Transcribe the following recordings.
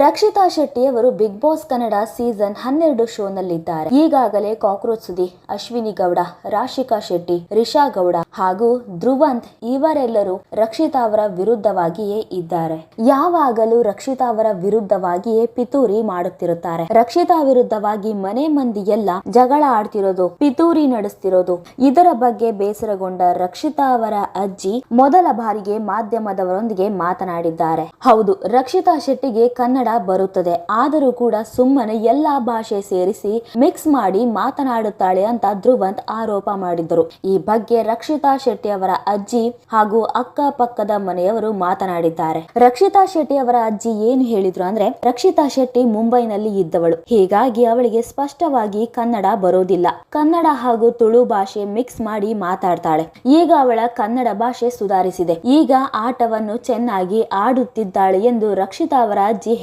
ರಕ್ಷಿತಾ ಶೆಟ್ಟಿ ಅವರು big boss Kannada season ಹನ್ನೆರಡು ಶೋನಲ್ಲಿದ್ದಾರೆ. ಈಗಾಗಲೇ ಕಾಕ್ರೋಚ್ ಸುದಿ, ಅಶ್ವಿನಿ ಗೌಡ, ರಾಶಿಕಾ ಶೆಟ್ಟಿ, ರಿಷಾ ಗೌಡ ಹಾಗೂ ಧ್ರುವಂತ್ ಇವರೆಲ್ಲರೂ ರಕ್ಷಿತಾ ಅವರ ವಿರುದ್ಧವಾಗಿಯೇ ಇದ್ದಾರೆ. ಯಾವಾಗಲೂ ರಕ್ಷಿತಾ ಅವರ ವಿರುದ್ಧವಾಗಿಯೇ ಪಿತೂರಿ ಮಾಡುತ್ತಿರುತ್ತಾರೆ. ರಕ್ಷಿತಾ ವಿರುದ್ಧವಾಗಿ ಮನೆ ಮಂದಿಯೆಲ್ಲ ಜಗಳ ಆಡ್ತಿರೋದು, ಪಿತೂರಿ ನಡೆಸ್ತಿರೋದು. ಇದರ ಬಗ್ಗೆ ಬೇಸರಗೊಂಡ ರಕ್ಷಿತಾ ಅವರ ಅಜ್ಜಿ ಮೊದಲ ಬಾರಿಗೆ ಮಾಧ್ಯಮದವರೊಂದಿಗೆ ಮಾತನಾಡಿದ್ದಾರೆ. ಹೌದು, ರಕ್ಷಿತಾ ಶೆಟ್ಟಿಗೆ ಕನ್ನಡ ಬರುತ್ತದೆ. ಆದರೂ ಕೂಡ ಸುಮ್ಮನೆ ಎಲ್ಲಾ ಭಾಷೆ ಸೇರಿಸಿ ಮಿಕ್ಸ್ ಮಾಡಿ ಮಾತನಾಡುತ್ತಾಳೆ ಅಂತ ಧ್ರುವಂತ್ ಆರೋಪ ಮಾಡಿದ್ದರು. ಈ ಬಗ್ಗೆ ರಕ್ಷಿತಾ ಶೆಟ್ಟಿ ಅವರ ಅಜ್ಜಿ ಹಾಗೂ ಅಕ್ಕಪಕ್ಕದ ಮನೆಯವರು ಮಾತನಾಡಿದ್ದಾರೆ. ರಕ್ಷಿತಾ ಶೆಟ್ಟಿ ಅವರ ಅಜ್ಜಿ ಏನು ಹೇಳಿದ್ರು ಅಂದ್ರೆ, ರಕ್ಷಿತಾ ಶೆಟ್ಟಿ ಮುಂಬೈನಲ್ಲಿ ಇದ್ದವಳು. ಹೀಗಾಗಿ ಅವಳಿಗೆ ಸ್ಪಷ್ಟವಾಗಿ ಕನ್ನಡ ಬರೋದಿಲ್ಲ. ಕನ್ನಡ ಹಾಗೂ ತುಳು ಭಾಷೆ ಮಿಕ್ಸ್ ಮಾಡಿ ಮಾತಾಡ್ತಾಳೆ. ಈಗ ಅವಳ ಕನ್ನಡ ಭಾಷೆ ಸುಧಾರಿಸಿದೆ. ಈಗ ಆಟವನ್ನು ಚೆನ್ನಾಗಿ ಆಡುತ್ತಿದ್ದಾಳೆ ಎಂದು ರಕ್ಷಿತಾ ಅವರ ಅಜ್ಜಿ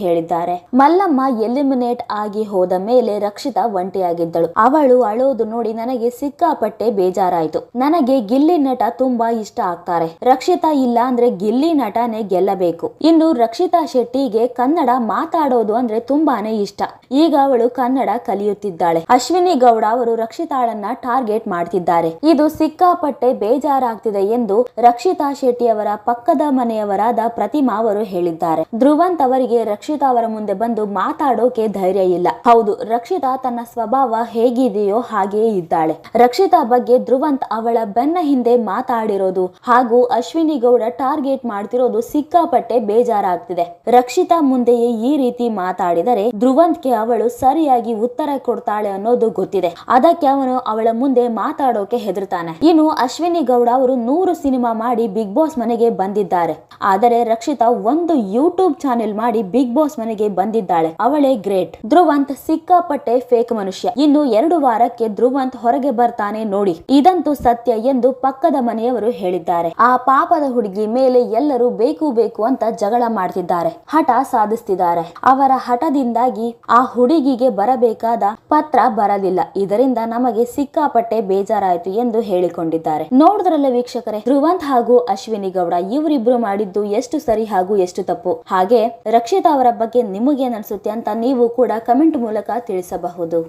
ಮಲ್ಲಮ್ಮ ಎಲಿಮಿನೇಟ್ ಆಗಿ ಹೋದ ಮೇಲೆ ರಕ್ಷಿತಾ ಒಂಟಿಯಾಗಿದ್ದಳು. ಅವಳು ಅಳೋದು ನೋಡಿ ನನಗೆ ಸಿಕ್ಕಾಪಟ್ಟೆ ಬೇಜಾರಾಯಿತು. ನನಗೆ ಗಿಲ್ಲಿ ನಟ ತುಂಬಾ ಇಷ್ಟ ಆಗ್ತಾರೆ. ರಕ್ಷಿತಾ ಇಲ್ಲ ಅಂದ್ರೆ ಗಿಲ್ಲಿ ನಟನೆ ಗೆಲ್ಲಬೇಕು. ಇನ್ನು ರಕ್ಷಿತಾ ಶೆಟ್ಟಿಗೆ ಕನ್ನಡ ಮಾತಾಡೋದು ಅಂದ್ರೆ ತುಂಬಾನೇ ಇಷ್ಟ. ಈಗ ಅವಳು ಕನ್ನಡ ಕಲಿಯುತ್ತಿದ್ದಾಳೆ. ಅಶ್ವಿನಿ ಗೌಡ ಅವರು ರಕ್ಷಿತಾಳನ್ನ ಟಾರ್ಗೆಟ್ ಮಾಡ್ತಿದ್ದಾರೆ. ಇದು ಸಿಕ್ಕಾಪಟ್ಟೆ ಬೇಜಾರಾಗ್ತಿದೆ ಎಂದು ರಕ್ಷಿತಾ ಶೆಟ್ಟಿ ಅವರ ಪಕ್ಕದ ಮನೆಯವರಾದ ಪ್ರತಿಮಾ ಅವರು ಹೇಳಿದ್ದಾರೆ. ಧ್ರುವಂತ್ ಅವರಿಗೆ ರಕ್ಷಿತಾ ಅವರ ಮುಂದೆ ಬಂದು ಮಾತಾಡೋಕೆ ಧೈರ್ಯ ಇಲ್ಲ. ಹೌದು, ರಕ್ಷಿತಾ ತನ್ನ ಸ್ವಭಾವ ಹೇಗಿದೆಯೋ ಹಾಗೆಯೇ ಇದ್ದಾಳೆ. ರಕ್ಷಿತಾ ಬಗ್ಗೆ ಧ್ರುವಂತ್ ಅವಳ ಬೆನ್ನ ಹಿಂದೆ ಮಾತಾಡಿರೋದು ಹಾಗೂ ಅಶ್ವಿನಿ ಗೌಡ ಟಾರ್ಗೆಟ್ ಮಾಡ್ತಿರೋದು ಸಿಕ್ಕಾಪಟ್ಟೆ ಬೇಜಾರಾಗ್ತಿದೆ. ರಕ್ಷಿತಾ ಮುಂದೆಯೇ ಈ ರೀತಿ ಮಾತಾಡಿದರೆ ಧ್ರುವಂತ್ಗೆ ಅವಳು ಸರಿಯಾಗಿ ಉತ್ತರ ಕೊಡ್ತಾಳೆ ಅನ್ನೋದು ಗೊತ್ತಿದೆ. ಅದಕ್ಕೆ ಅವನು ಅವಳ ಮುಂದೆ ಮಾತಾಡೋಕೆ ಹೆದರ್ತಾನೆ. ಇನ್ನು ಅಶ್ವಿನಿ ಗೌಡ ಅವರು ನೂರು ಸಿನಿಮಾ ಮಾಡಿ ಬಿಗ್ ಬಾಸ್ ಮನೆಗೆ ಬಂದಿದ್ದಾರೆ. ಆದರೆ ರಕ್ಷಿತಾ ಒಂದು ಯೂಟ್ಯೂಬ್ ಚಾನೆಲ್ ಮಾಡಿ ಬಿಗ್ ಬಾಸ್ ಮನೆಗೆ ಬಂದಿದ್ದಾಳೆ. ಅವಳೇ ಗ್ರೇಟ್. ಧ್ರುವಂತ್ ಸಿಕ್ಕಾಪಟ್ಟೆ ಫೇಕ್ ಮನುಷ್ಯ. ಇನ್ನು ಎರಡು ವಾರಕ್ಕೆ ಧ್ರುವಂತ್ ಹೊರಗೆ ಬರ್ತಾನೆ ನೋಡಿ. ಇದಂತೂ ಸತ್ಯ ಎಂದು ಪಕ್ಕದ ಮನೆಯವರು ಹೇಳಿದ್ದಾರೆ. ಆ ಪಾಪದ ಹುಡುಗಿ ಮೇಲೆ ಎಲ್ಲರೂ ಬೇಕು ಬೇಕು ಅಂತ ಜಗಳ ಮಾಡ್ತಿದ್ದಾರೆ. ಹಠ ಸಾಧಿಸ್ತಿದ್ದಾರೆ. ಅವರ ಹಠದಿಂದಾಗಿ ಆ ಹುಡುಗಿಗೆ ಬರಬೇಕಾದ ಪತ್ರ ಬರಲಿಲ್ಲ. ಇದರಿಂದ ನಮಗೆ ಸಿಕ್ಕಾಪಟ್ಟೆ ಬೇಜಾರಾಯಿತು ಎಂದು ಹೇಳಿಕೊಂಡಿದ್ದಾರೆ. ನೋಡಿದ್ರಲ್ಲ ವೀಕ್ಷಕರೇ, ಧ್ರುವಂತ್ ಹಾಗೂ ಅಶ್ವಿನಿ ಗೌಡ ಇವರಿಬ್ರು ಮಾಡಿದ್ದು ಎಷ್ಟು ಸರಿ ಹಾಗೂ ಎಷ್ಟು ತಪ್ಪು? ಹಾಗೆ ರಕ್ಷಿತಾ ಅವರ ಬಗ್ಗೆ ನಿಮಗೇನು ಅನಿಸುತ್ತೆ ಅಂತ ನೀವು ಕೂಡ ಕಮೆಂಟ್ ಮೂಲಕ ತಿಳಿಸಬಹುದು.